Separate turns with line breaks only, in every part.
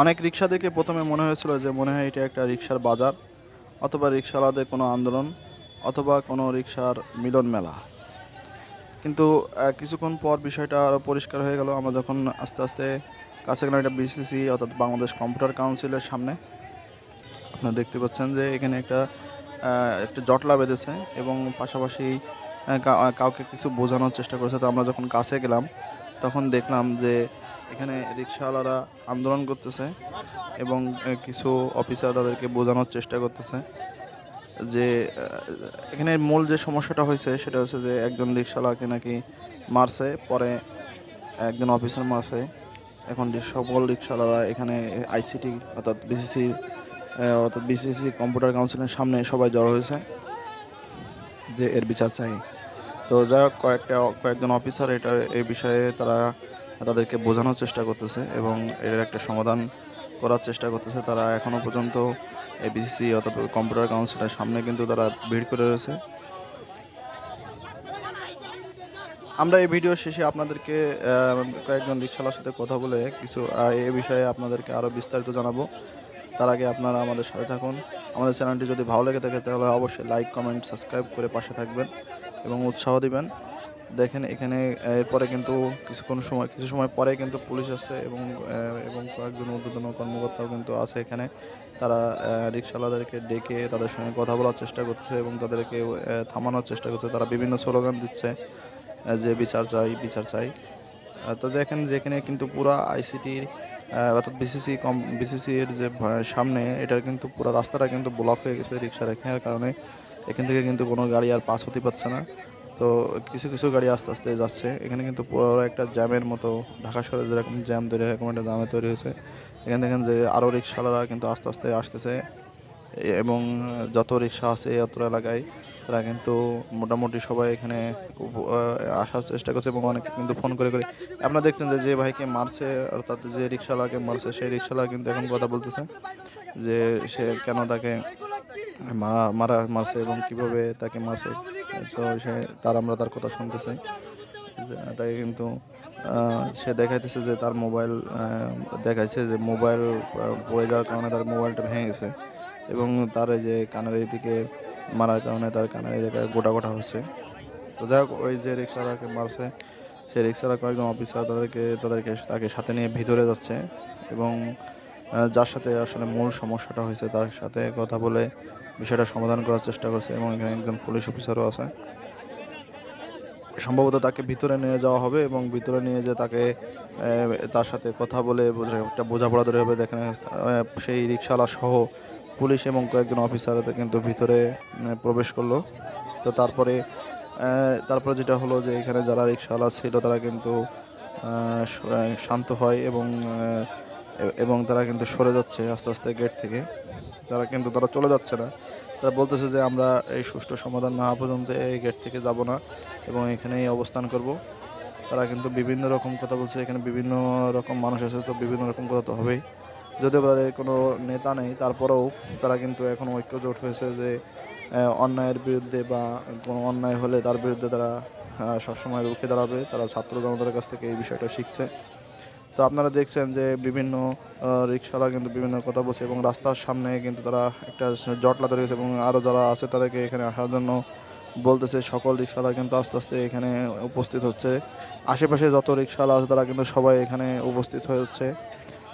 অনেক রিক্সা দেখে প্রথমে মনে হয়েছিল যে মনে হয় এটা একটা রিক্সার বাজার অথবা রিক্সাওয়ালাদের কোনো আন্দোলন অথবা কোনো রিক্সার মিলন মেলা। কিন্তু কিছুক্ষণ পর বিষয়টা আরও পরিষ্কার হয়ে গেল। আমরা যখন আস্তে আস্তে কাছে গেলাম এটা বিসিসি অর্থাৎ বাংলাদেশ কম্পিউটার কাউন্সিলের সামনে, আপনারা দেখতে পাচ্ছেন যে এখানে একটা একটা জটলা বেঁধেছে এবং পাশাপাশি কাউকে কিছু বোঝানোর চেষ্টা করেছে। তো আমরা যখন কাছে গেলাম, তখন দেখলাম যে এখানে রিক্সাওয়ালারা আন্দোলন করতেছে এবং কিছু অফিসার তাদেরকে বোঝানোর চেষ্টা করতেছে যে এখানে মূল যে সমস্যাটা হয়েছে সেটা হচ্ছে যে একজন রিক্সাওয়ালাকে নাকি মারছে, পরে একজন অফিসার মারছে। এখন যে সকল রিক্সাওয়ালারা এখানে আইসিটি অর্থাৎ বিসিসি অর্থাৎ বিসিসি কম্পিউটার কাউন্সিলের সামনে সবাই জড়ো হয়েছে যে এর বিচার চাই। তো হোক, কয়েকটা, কয়েকজন অফিসার এটা এই বিষয়ে তারা তাদেরকে বোঝানোর চেষ্টা করতেছে এবং এর একটা সমাধান করার চেষ্টা করতেছে। তারা এখনও পর্যন্ত এই বিসিসি অর্থাৎ কম্পিউটার কাউন্সিলের সামনে কিন্তু তারা ভিড় করে রয়েছে। আমরা এই ভিডিও শেষে আপনাদেরকে কয়েকজন রিক্সাওয়ালার সাথে কথা বলে কিছু এ বিষয়ে আপনাদেরকে আরও বিস্তারিত জানাব। তার আগে আপনারা আমাদের সাথে থাকুন। আমাদের চ্যানেলটি যদি ভালো লেগে থাকে, তাহলে অবশ্যই লাইক কমেন্ট সাবস্ক্রাইব করে পাশে থাকবেন এবং উৎসাহ দিবেন। দেখেন, এখানে, এরপরে কিন্তু কিছুক্ষণ সময়, কিছু সময় পরে কিন্তু পুলিশ আছে এবং এবং কয়েকজন ঊর্ধ্বতন কর্মকর্তাও কিন্তু আছে এখানে। তারা রিক্সাওয়ালাদেরকে ডেকে তাদের সঙ্গে কথা বলার চেষ্টা করছে এবং তাদেরকে থামানোর চেষ্টা করছে তারা বিভিন্ন স্লোগান দিচ্ছে যে বিচার চাই বিচার চাই। তো দেখেন যেখানে কিন্তু পুরা আইসিটির অর্থাৎ বিসিসি কম, বিসিসির যে সামনে, এটার কিন্তু পুরো রাস্তাটা কিন্তু ব্লক হয়ে গেছে রিক্সা রেখার কারণে। এখান থেকে কিন্তু কোনো গাড়ি আর পাস হতে পারছে না। তো কিছু কিছু গাড়ি আস্তে আস্তে যাচ্ছে। এখানে কিন্তু পুরো একটা জ্যামের মতো ঢাকা শহরে যেরকম জ্যাম তৈরি, এরকম একটা জ্যামে তৈরি হয়েছে। এখানে দেখেন যে আরও রিক্সাওয়ালারা কিন্তু আস্তে আস্তে আসতেছে। এবং যত রিক্সা আছে অত এলাকায়, তারা কিন্তু মোটামুটি সবাই এখানে আসার চেষ্টা করছে এবং অনেকে কিন্তু ফোন করে করে। আপনারা দেখছেন যে যে ভাইকে মারছে অর্থাৎ যে রিক্সাওয়ালাকে মারছে, সেই রিক্সাওয়ালা কিন্তু এখন কথা বলতেছে যে সে কেন তাকে মারা, মারছে এবং কীভাবে তাকে মারছে। তো সে, তার আমরা তার কথা শুনতে চাই। তাকে কিন্তু সে দেখাইতেছে যে তার মোবাইল দেখাইছে যে মোবাইল পড়ে যাওয়ার কারণে তার মোবাইলটা ভেঙে গেছে। এবং তার যে কানের দিকে মারার কারণে তার কানের জায়গায় গোটা গোটা হচ্ছে। তো যাই হোক, ওই যে রিক্সাওয়ালাকে মারছে, সেই রিক্সাওয়ালা কয়েকজন অফিসার তাদেরকে তাদেরকে তাকে সাথে নিয়ে ভিতরে যাচ্ছে এবং যার সাথে আসলে মূল সমস্যাটা হয়েছে, তার সাথে কথা বলে বিষয়টা সমাধান করার চেষ্টা করছে এবং এখানে একজন পুলিশ অফিসারও আছে। সম্ভবত তাকে ভিতরে নিয়ে যাওয়া হবে এবং ভিতরে নিয়ে যে তাকে তার সাথে কথা বলে একটা বোঝাপড়া ধরে হবে দেখেন সেই রিক্সাওয়ালা সহ পুলিশ এবং কয়েকজন অফিসার কিন্তু ভিতরে প্রবেশ করল। তো তারপরে তারপরে যেটা হলো যে এখানে যারা রিক্সাওয়ালা ছিল তারা কিন্তু শান্ত হয় এবং এবং তারা কিন্তু সরে যাচ্ছে আস্তে আস্তে গেট থেকে। তারা কিন্তু তারা চলে যাচ্ছে না। তারা বলতেছে যে আমরা এই সুষ্ঠু সমাধান না পর্যন্ত এই গেট থেকে যাব না এবং এখানেই অবস্থান করব। তারা কিন্তু বিভিন্ন রকম কথা বলছে, এখানে বিভিন্ন রকম মানুষ আছে, তো বিভিন্ন রকম কথা তো হবেই। যদিও তাদের কোনো নেতা নেই, তারপরেও তারা কিন্তু এখন ঐক্যজোট হয়েছে যে অন্যায়ের বিরুদ্ধে বা কোনো অন্যায় হলে তার বিরুদ্ধে তারা সবসময় রুখে দাঁড়াবে। তারা ছাত্র জনতার কাছ থেকে এই বিষয়টা শিখছে। তো আপনারা দেখছেন যে বিভিন্ন রিক্সাওয়ালা কিন্তু বিভিন্ন কথা বলছে এবং রাস্তার সামনে কিন্তু তারা একটা জটলা তৈরি গেছে এবং আরও যারা আছে তাদেরকে এখানে আসার জন্য বলতেছে। সকল রিক্সাওয়ালা কিন্তু আস্তে আস্তে এখানে উপস্থিত হচ্ছে। আশেপাশে যত রিক্সাওয়ালা আছে তারা কিন্তু সবাই এখানে উপস্থিত হয়ে হচ্ছে।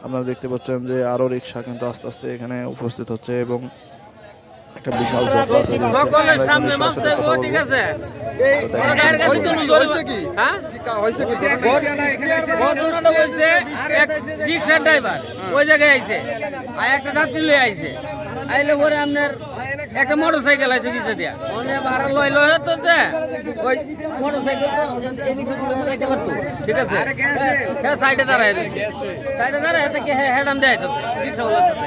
আপনারা দেখতে পাচ্ছেন যে আরও রিক্সা কিন্তু আস্তে আস্তে এখানে উপস্থিত হচ্ছে এবং একটা বিশাল জটলা তৈরি
হয়েছে?
হ্যাঁ? একটা যাত্রী লয়ে আইছে। আইলে পরে আপনার একটা মোটর সাইকেল আছে পিছে দিয়া। মানে ভাড়া লয় লয় তো দে ওই মোটর সাইকেল ঠিক আছে? হ্যাঁ সাইডে দাঁড়ায় সাইডে দাঁড়ায় থেকে হেডান দেয় তো রিক্সাওয়ালার সাথে।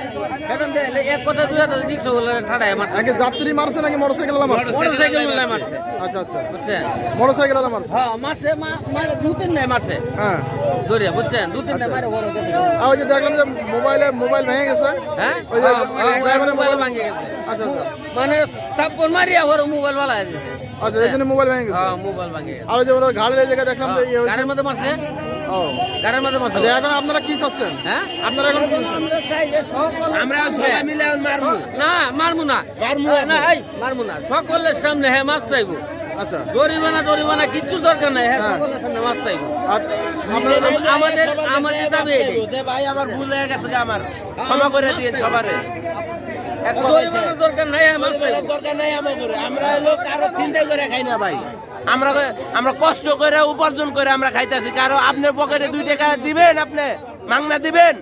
হেডান দেয় এক কথা দুই হাতে রিক্সাওয়ালা ঠাড়ায় আমার
আগে যাত্রী মারছে নাকি মোটরসাইকেল আলা মারছে?
মোটর সাইকেল মারছে।
আচ্ছা আচ্ছা।
বুঝছেন
মোটরসাইকেল আলা মারছে?
হ্যাঁ মারছে দু তিন নাই মারছে।
হ্যাঁ।
ধরিয়া বুঝছেন? দু তিন নাই মারে বড় কথা
আর ওই যে দেখলাম যে মোবাইলে মোবাইল ভেঙে গেছে।
হ্যাঁ?
ওই যে
হ্যাঁ, হ্যাঁ, মোবাইল ভাঙে গেছে।
আচ্ছা আচ্ছা।
মানে থাপ্পড় মারিয়া ওর মোবাইল ভালো দিয়েছে
আচ্ছা এই জন্য মোবাইল ভেঙে গেছে?
হ্যাঁ মোবাইল ভাঙে গেছে।
আর যে ঘাড়ের এই জায়গায় দেখলাম যে ইয়ে
গাড়ির মধ্যে মারছে?
ও।
গাড়ির বসে
আচ্ছা, এখন আপনারা কি চাচ্ছেন?
হ্যাঁ?
আপনারা এখন
আমরা সবাই মিলে এখন
না মারমু না।
মারমু
না এই মারমু না। সকলের সামনে হ্যাঁ মাপ চাইব।
আচ্ছা।
জরিমানা জরিমানা কিচ্ছু দরকার নাই। হ্যাঁ
হ্যাঁ।
সকলের সামনে মাপ চাইব। আমাদের আমাদের দাবি
যে ভাই আমার ভুল হয়ে গেছে আমার ক্ষমা করে দিয়ে সবারে।
দরকার নাই মাপ
জরিমানার
চাইব
দরকার নাই আমার করে আমরা হলো কারও খাই না ভাই। আমরা আমরা কষ্ট করে উপার্জন করে আমরা খাইতেছি। কারও আপনার পকেটে দুই টাকা দিবেন আপনি? মাংনা দিবেন?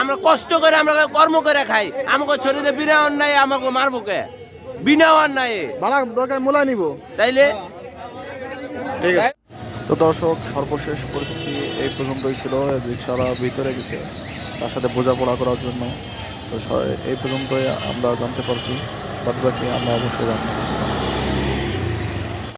আমরা কষ্ট করে আমরা কর্ম করে খাই। আমাকে শরীরে বিনা অন্যায় আমাকে মারবো কে? বিনা অন্যায়।
ভাড়া দরকার মূলায় নিব।
তাইলে?
ঠিক আছে।
তো দর্শক সর্বশেষ পরিস্থিতি এই পর্যন্তই ছিল। রিক্সাওয়ালা ভিতরে গেছে। তার সাথে বোঝাপড়া করার জন্য। তো এই পর্যন্তই আমরা জানতে পারছি। বাদ বাকি আমরা অবশ্যই জানব।